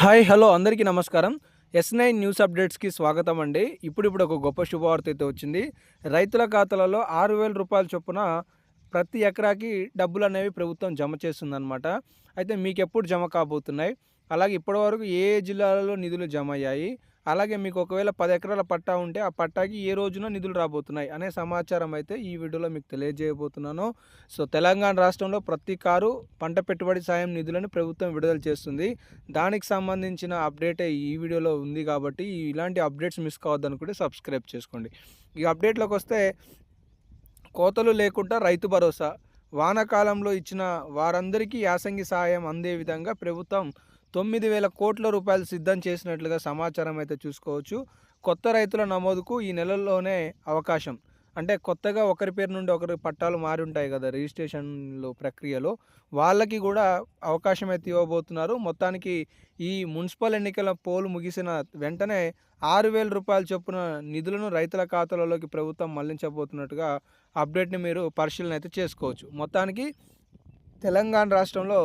Hi hello అందరికీ నమస్కారం. Yes nine news అప్డేట్స్కి స్వాగతం అండి. ఇప్పుడు ఇప్పుడు ఒక గొప్ప శుభవార్త అయితే వచ్చింది. రైతుల ఖాతాలలో ఆరు వేల రూపాయల చొప్పున ప్రతి ఎకరాకి డబ్బులు అనేవి ప్రభుత్వం జమ చేస్తుందన్నమాట. అయితే మీకు ఎప్పుడు జమ కాబోతున్నాయి? అలాగే ఇప్పటివరకు ఏ ఏ జిల్లాలలో నిధులు జమ అయ్యాయి? అలాగే మీకు ఒకవేళ పది ఎకరాల పట్టా ఉంటే ఆ పట్టాకి ఏ రోజున నిధులు రాబోతున్నాయి అనే సమాచారం అయితే ఈ వీడియోలో మీకు తెలియజేయబోతున్నాను. సో తెలంగాణ రాష్ట్రంలో ప్రతి కారు పంట పెట్టుబడి సాయం నిధులను ప్రభుత్వం విడుదల చేస్తుంది. దానికి సంబంధించిన అప్డేటే ఈ వీడియోలో ఉంది కాబట్టి ఇలాంటి అప్డేట్స్ మిస్ కావద్దనుకుంటే సబ్స్క్రైబ్ చేసుకోండి. ఈ అప్డేట్లోకి వస్తే కోతలు లేకుండా రైతు భరోసా. వానాకాలంలో ఇచ్చిన వారందరికీ యాసంగి సహాయం అందే విధంగా ప్రభుత్వం తొమ్మిది వేల కోట్ల రూపాయలు సిద్ధం చేసినట్లుగా సమాచారం అయితే చూసుకోవచ్చు. కొత్త రైతుల నమోదుకు ఈ నెలల్లోనే అవకాశం. అంటే కొత్తగా ఒకరి పేరు నుండి ఒకరి పట్టాలు మారి ఉంటాయి కదా రిజిస్ట్రేషన్లో ప్రక్రియలో. వాళ్ళకి కూడా అవకాశం అయితే ఇవ్వబోతున్నారు. మొత్తానికి ఈ మున్సిపల్ ఎన్నికల పోలు ముగిసిన వెంటనే ఆరు వేల రూపాయల చొప్పున నిధులను రైతుల ఖాతాలలోకి ప్రభుత్వం మళ్ళించబోతున్నట్టుగా అప్డేట్ని మీరు పరిశీలన అయితే చేసుకోవచ్చు. మొత్తానికి తెలంగాణ రాష్ట్రంలో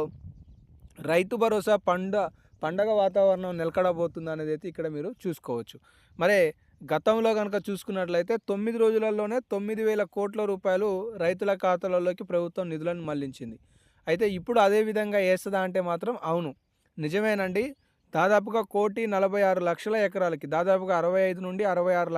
రైతు భరోసా పండ పండగ వాతావరణం నిలకడబోతుంది అనేది అయితే ఇక్కడ మీరు చూసుకోవచ్చు. మరి గతంలో కనుక చూసుకున్నట్లయితే తొమ్మిది రోజులలోనే తొమ్మిది వేల కోట్ల రూపాయలు రైతుల ఖాతాలలోకి ప్రభుత్వం నిధులను మళ్ళించింది. అయితే ఇప్పుడు అదే విధంగా వేస్తుందా అంటే మాత్రం అవును. నిజమేనండి. దాదాపుగా కోటి నలభై ఆరు లక్షల ఎకరాలకి దాదాపుగా అరవై ఐదు నుండి అరవై ఆరు లక్షలు